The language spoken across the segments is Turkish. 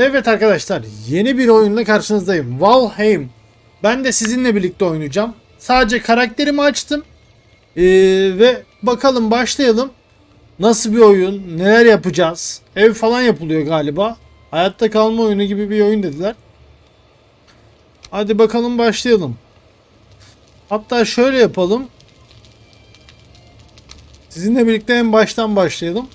Evet arkadaşlar yeni bir oyunla karşınızdayım. Valheim. Ben de sizinle birlikte oynayacağım. Sadece karakterimi açtım. Ee, ve bakalım başlayalım. Nasıl bir oyun? Neler yapacağız? Ev falan yapılıyor galiba. Hayatta kalma oyunu gibi bir oyun dediler. Hadi bakalım başlayalım. Hatta şöyle yapalım. Sizinle birlikte en baştan başlayalım.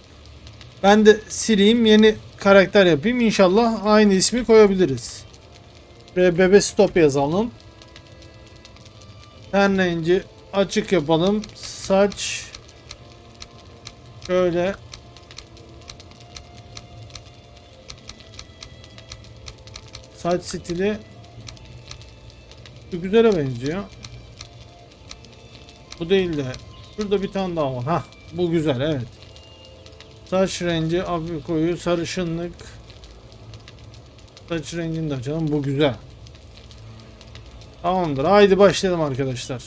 Ben de sileyim yeni karakter yapayım. İnşallah aynı ismi koyabiliriz. Ve bebe stop yazalım. Ten açık yapalım. Saç şöyle saç stili güzele benziyor. Bu değil de şurada bir tane daha var. Hah bu güzel evet. Saç rengi hafif koyu sarışınlık. Saç rengini de açalım. Bu güzel. Tamamdır. Haydi başlayalım arkadaşlar.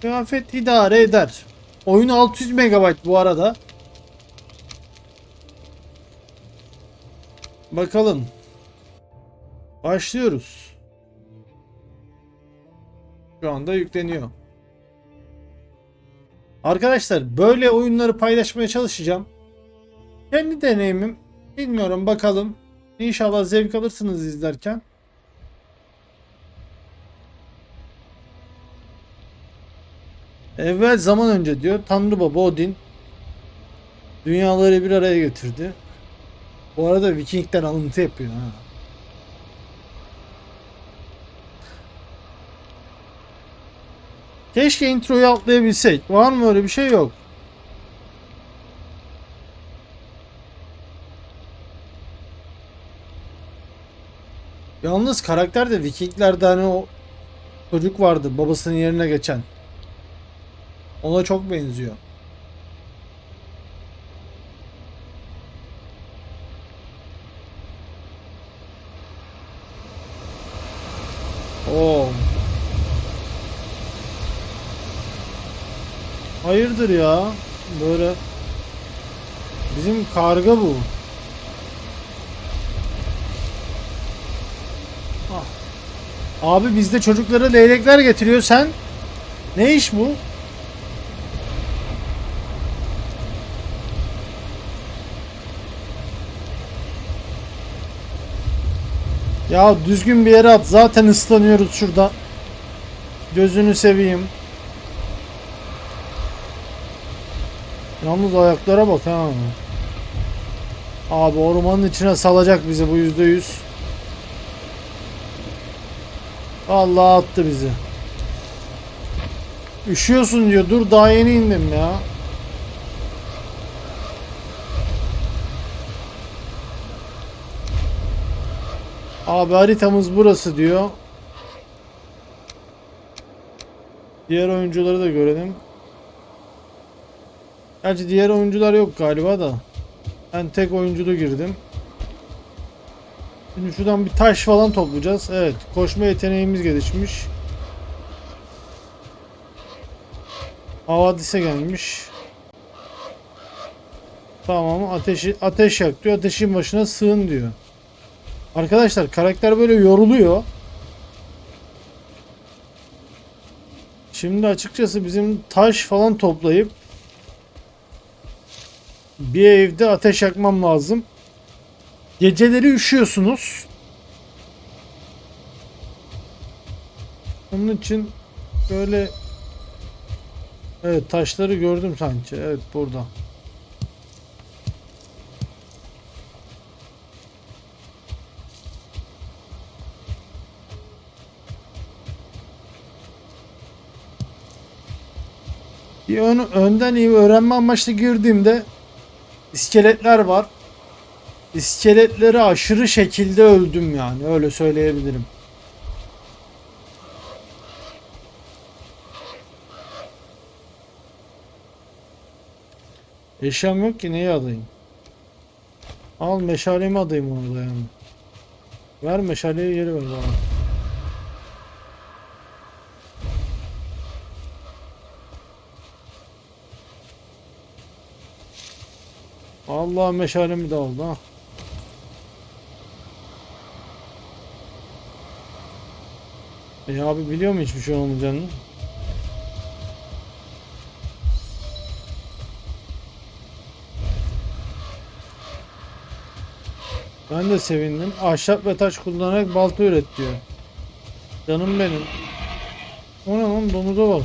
Kıyafet idare eder. Oyun 600 MB bu arada. Bakalım. Başlıyoruz. Şu anda yükleniyor. Arkadaşlar böyle oyunları paylaşmaya çalışacağım. Kendi deneyimim. Bilmiyorum bakalım. İnşallah zevk alırsınız izlerken. Evvel zaman önce diyor Tanrı Baba Odin dünyaları bir araya getirdi. Bu arada Viking'den alıntı yapıyor ha. Keşke introyu atlayabilsek. Var mı öyle bir şey yok. Yalnız karakter de Vikinglerde hani o çocuk vardı babasının yerine geçen. Ona çok benziyor. Oo. Hayırdır ya? Böyle bizim karga bu. Ah. Abi bizde çocuklara leylekler getiriyor sen. Ne iş bu? Ya düzgün bir yere at. Zaten ıslanıyoruz şurada. Gözünü seveyim. Yalnız ayaklara bak ha. Abi ormanın içine salacak bizi bu yüzde yüz. Allah attı bizi. Üşüyorsun diyor. Dur daha yeni indim ya. Abi haritamız burası diyor. Diğer oyuncuları da görelim. Gerçi diğer oyuncular yok galiba da. Ben tek oyunculu girdim. Şimdi şuradan bir taş falan toplayacağız. Evet, koşma yeteneğimiz gelişmiş. Havadise gelmiş. Tamam, ateşi ateş yak diyor. Ateşin başına sığın diyor. Arkadaşlar karakter böyle yoruluyor. Şimdi açıkçası bizim taş falan toplayıp bir evde ateş yakmam lazım. Geceleri üşüyorsunuz. Onun için böyle Evet taşları gördüm sanki. Evet burada. Bir ön, önden iyi öğrenme amaçlı girdiğimde iskeletler var. İskeletleri aşırı şekilde öldüm yani öyle söyleyebilirim. Eşyam yok ki neyi adayım? Al meşalemi adayım onu da yani. Ver meşaleyi geri ver bana. Allah meşalemi de aldı ha. E abi biliyor mu hiçbir şey olmayacağını? Ben de sevindim. Ahşap ve taş kullanarak balta üret diyor. Canım benim. O ne lan domuza bak.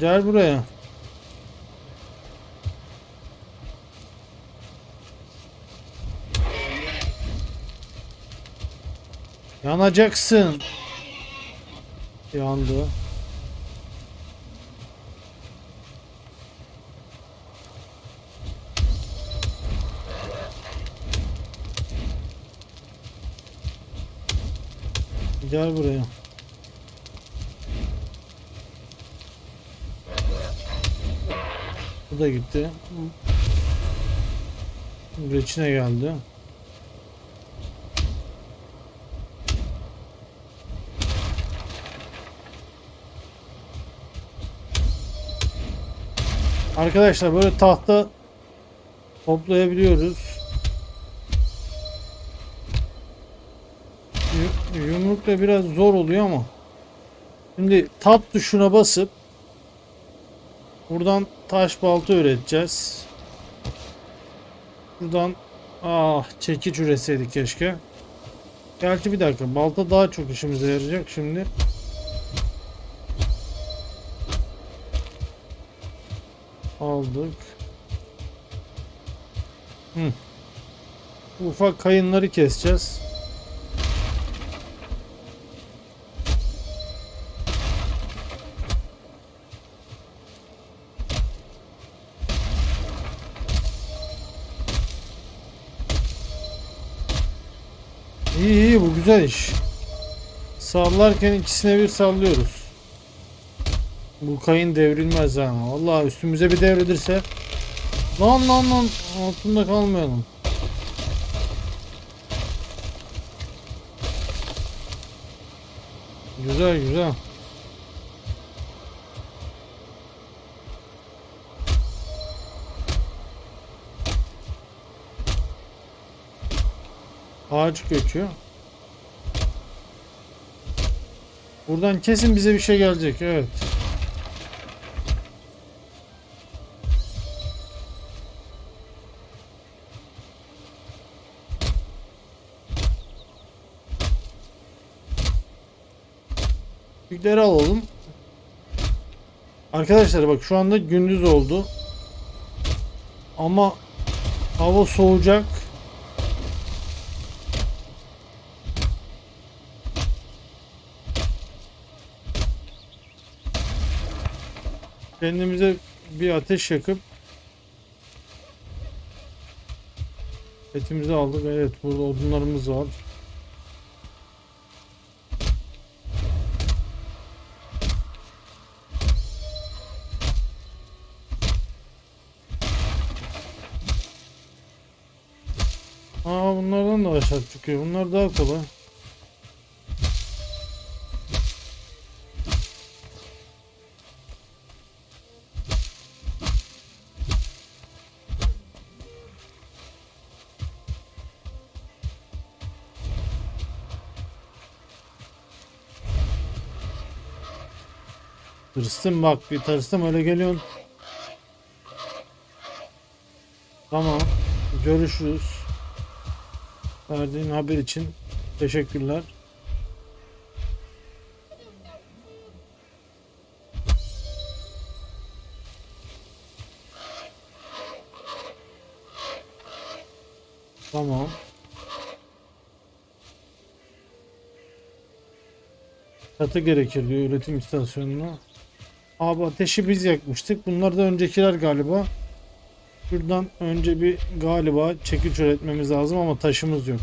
Gel buraya. Yanacaksın. Yandı. Gel buraya. Bu da gitti. Reçine geldi. Arkadaşlar böyle tahta toplayabiliyoruz. Yu- Yumrukla biraz zor oluyor ama. Şimdi tab tuşuna basıp buradan taş balta üreteceğiz. Buradan ah çekiç üretseydik keşke. Gerçi bir dakika balta daha çok işimize yarayacak şimdi. Aldık. Hı. Ufak kayınları keseceğiz. İyi iyi bu güzel iş. Sallarken ikisine bir sallıyoruz. Bu kayın devrilmez ha. Allah üstümüze bir devrilirse. Lan lan lan altında kalmayalım. Güzel güzel. Ağaç göçüyor. Buradan kesin bize bir şey gelecek. Evet. Yükleri alalım. Arkadaşlar bak şu anda gündüz oldu. Ama hava soğuyacak. Kendimize bir ateş yakıp etimizi aldık. Evet burada odunlarımız var. Çıkıyor. Bunlar daha kolay. Tırstım bak bir tırstım öyle geliyorsun. Tamam. Görüşürüz. Verdiğin haber için teşekkürler. Tamam. Katı gerekir diyor üretim istasyonuna. Abi ateşi biz yakmıştık. Bunlar da öncekiler galiba. Şuradan önce bir galiba çekiç üretmemiz lazım ama taşımız yok.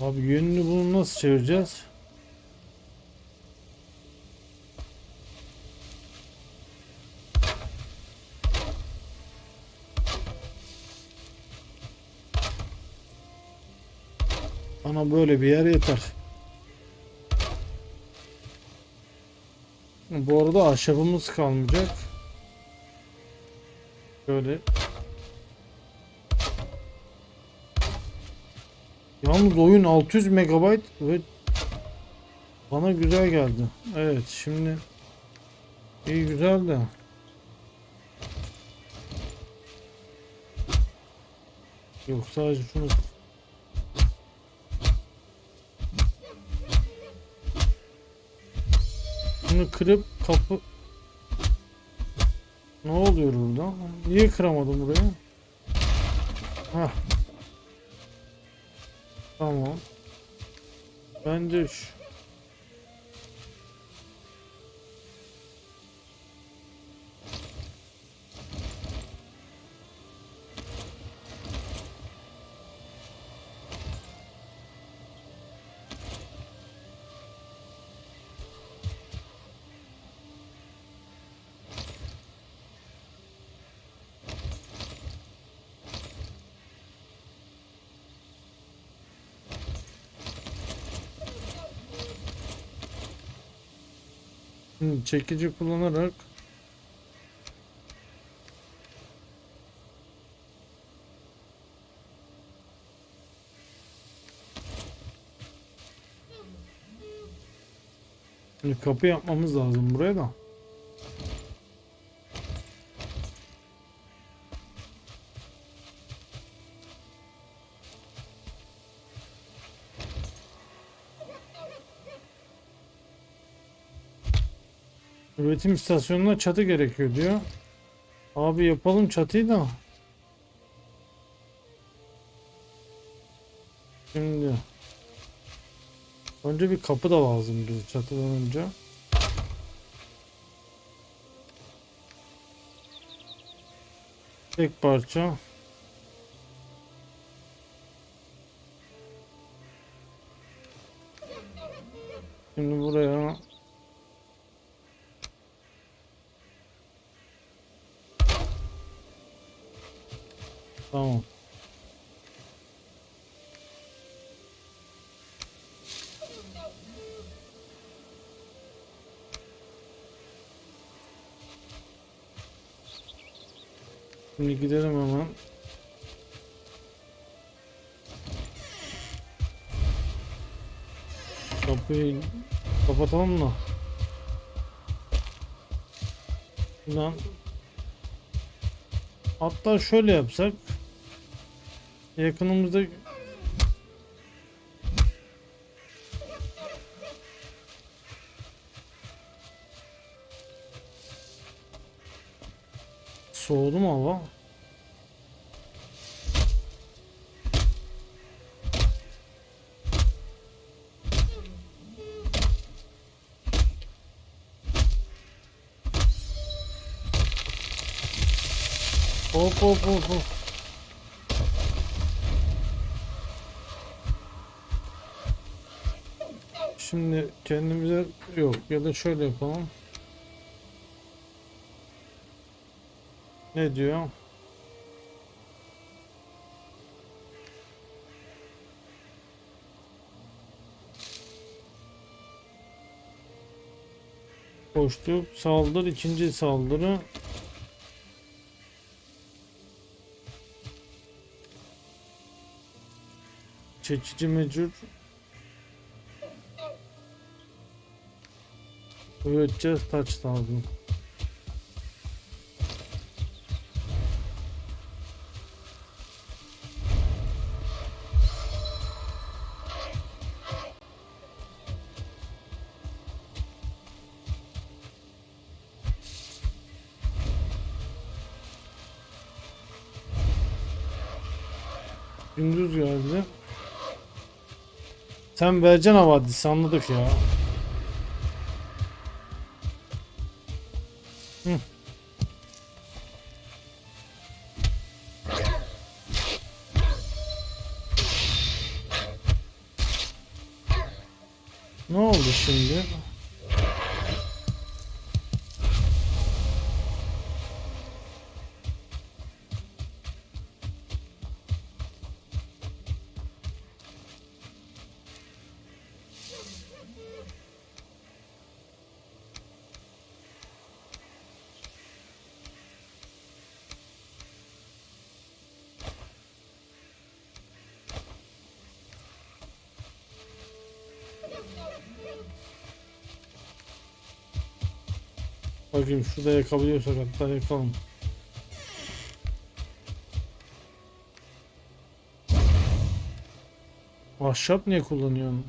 Abi yönünü bunu nasıl çevireceğiz? Bana böyle bir yer yeter. Bu arada ahşabımız kalmayacak. Şöyle. Yalnız oyun 600 megabayt ve bana güzel geldi. Evet şimdi iyi güzel de Yok sadece şunu Şunu kırıp kapı Ne oluyor burada? Niye kıramadım burayı? Hah. Tamam. Bence şu. Hı, çekici kullanarak Şimdi kapı yapmamız lazım buraya da. Üretim istasyonuna çatı gerekiyor diyor. Abi yapalım çatıyı da. Şimdi. Önce bir kapı da lazım bize çatıdan önce. Tek parça. Şimdi buraya Tamam. Şimdi gidelim hemen. Kapıyı kapatalım mı? Buradan Hatta şöyle yapsak yakınımızda Soğudu mu hava? Hop hop hop hop. Şimdi kendimize yok ya da şöyle yapalım. Ne diyor? Koştuk. Saldır. ikinci saldırı. Çekici mecur. Üreteceğiz taç lazım. Gündüz geldi. Sen vereceksin havadisi anladık ya. Ne oldu şimdi? Bakayım şurada yakabiliyorsak hatta yakalım. Ahşap niye kullanıyorsun?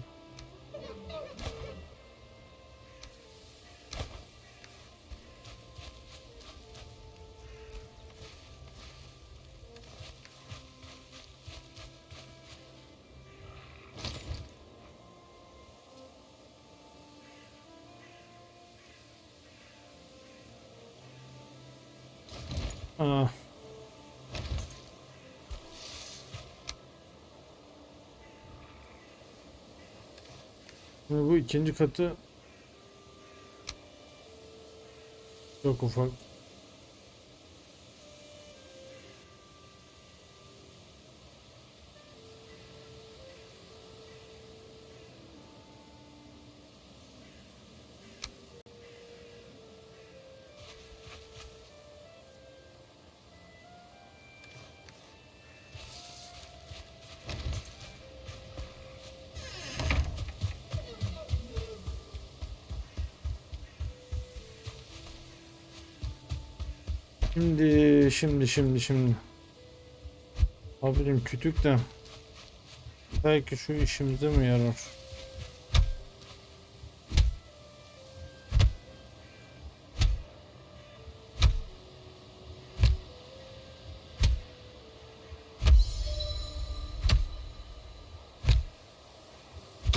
Şimdi bu ikinci katı çok ufak. Şimdi, şimdi, şimdi, şimdi. Abicim kütük de. Belki şu işimize mi yarar?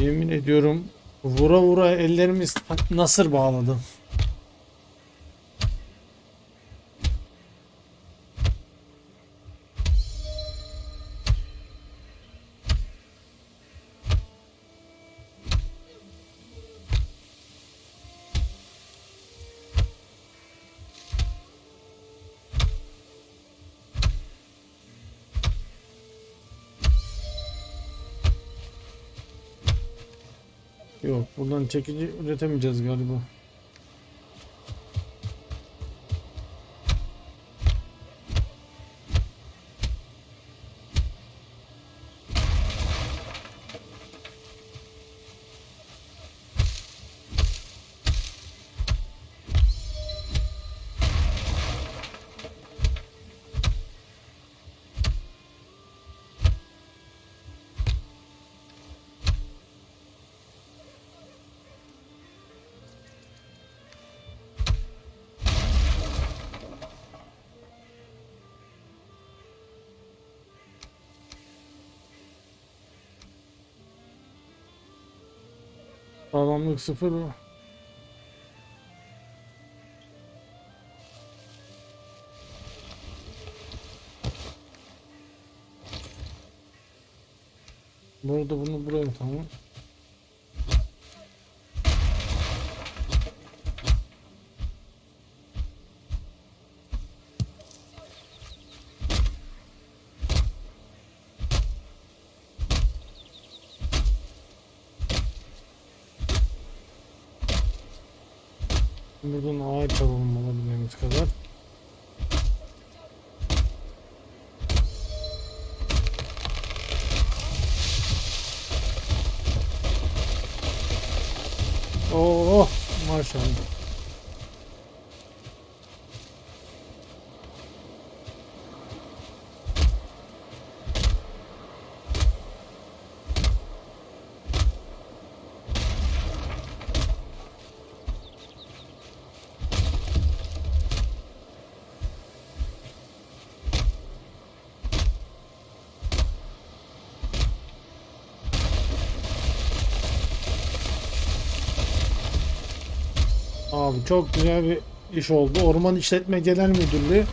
Yemin ediyorum vura vura ellerimiz nasır bağladı. Yok buradan çekici üretemeyeceğiz galiba. Sağlamlık sıfır mı? Bu arada bunu buraya tamam. Buradan ağaç alalım alabildiğimiz kadar. Oo maşallah. Abi çok güzel bir iş oldu. Orman İşletme Genel Müdürlüğü